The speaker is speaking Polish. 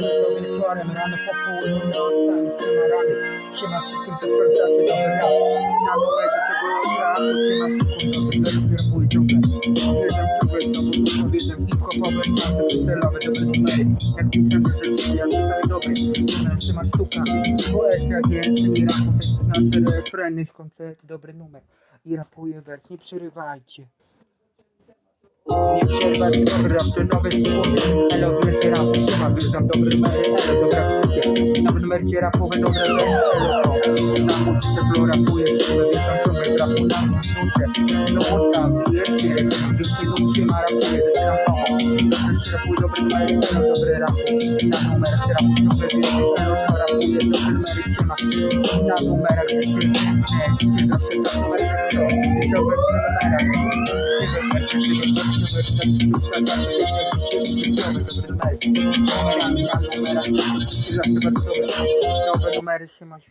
jutro wieczorem, rano po południu, nocami, siema rany. Siema wszystkim, co sprawdzacie dobry rap. Na numerze tego rapu, siema wszystkim, co rozbierbuje ciągle. Wjeżdżam ciągle znowu, dużo wiedzę, hip-hopowe, nasze wystelowe, dobre numery. Jak pisałem te rzeczy, jak pisałem. Numer, siema sztuka, poezja, więcej rapu, to jest nasze refreny, koncerty, dobry numer. I rapuję wers, nie przerywajcie. Przerwa i powrót to nowe słowy Elo w mercie rapu siema Już znam dobre mery Elo dobra wszystkie Nawet w mercie rapowe dobre wersy Elo to Na muzyce flow rapuje Przerwę wieczam ciągle grapu na muzyce No bo tam jest Już tego siema rapuje Ze trampą Dobrze się rapuje dobre mery Elo dobre rapu Na numerach rapu ciągle wieczam Elo to rapuje dobre mery siema Na numerach się Życie zawsze na numerach Ciągle przy numerach Ciebie Nowe numery się masz.